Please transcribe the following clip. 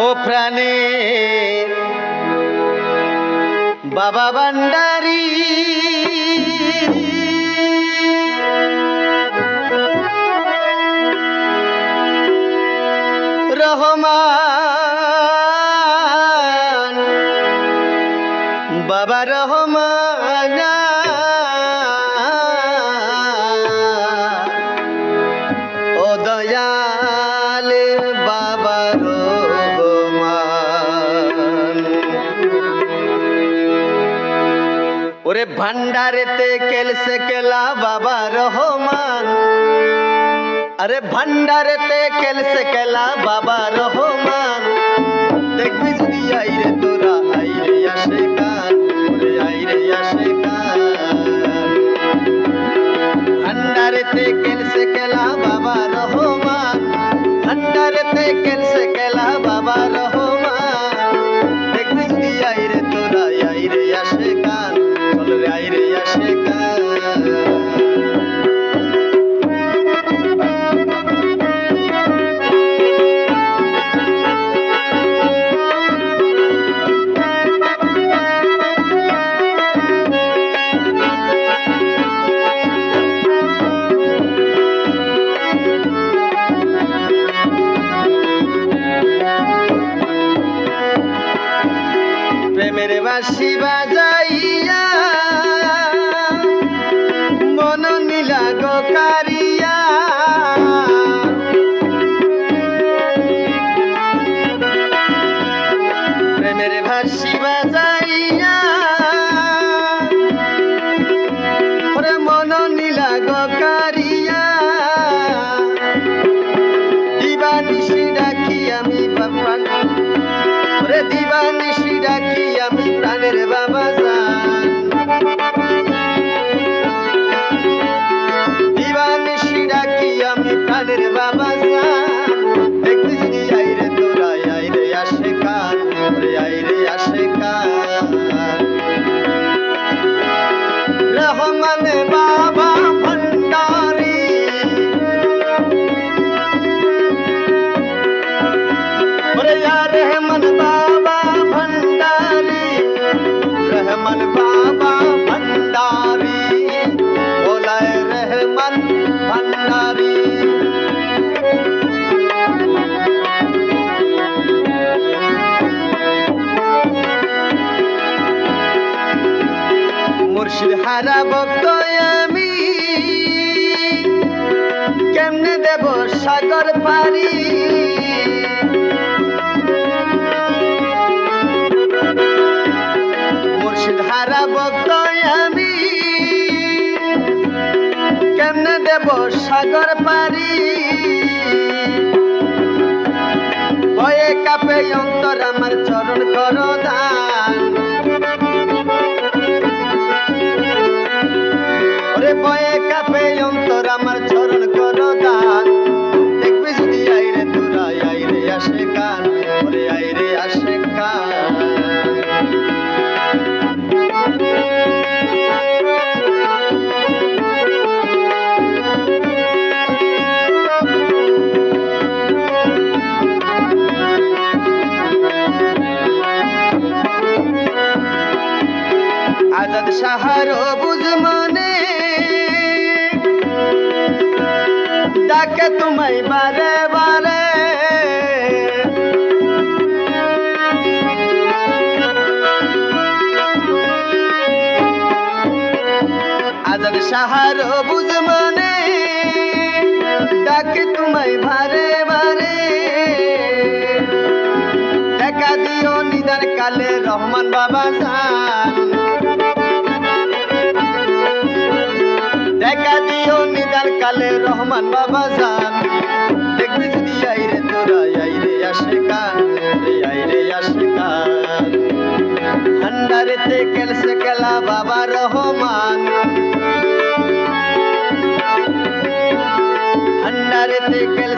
ও প্রাণে। বাবা ভান্ডারি। রহমান। বাবা রহমান। ও দয়াল বাবা ওরে ভান্ডারেতে কেলসে কেলা বাবা রহমান। আরে ভান্ডারেতে কেলসে কেলা বাবা রহমান। দেখবি প্রেমের বাসি বাজাইয়া ওরে দিবানিশি ডাকি আমি প্রাণের বাবা জান দিবানিশি ডাকি আমি প্রাণের বাবা জান দেখবি যদি আইরে তোরা আইরে আসে কান ওরে আইরে আসে কান রহমান বাবা ভণ্ডারী ওরে মুর্শিদ হারা ভক্ত আমি। কেমনে দেব সাগর পারি মুর্শিদ হারা ভক্ত আমি। কেমনে দেব সাগর পারি ভয়ে কাপে অন্তর আমার সাহার বুঝ মনে। ডাকে তোমায় বারে বারে। আজাদ সাহার বুঝ মনে। ডাকে তোমায় বারে বারে। দেখা দিও নিদার কালে রহমান বাবা জান। দেখা দিও নিদার কালে রহমান বাবা যান দেখবি যদি আইরে তোরা আইরে আসে কান আইরে আসে কান ভান্ডারেতে কেলসে কেলা বাবা রহমান ভান্ডারেতে কেল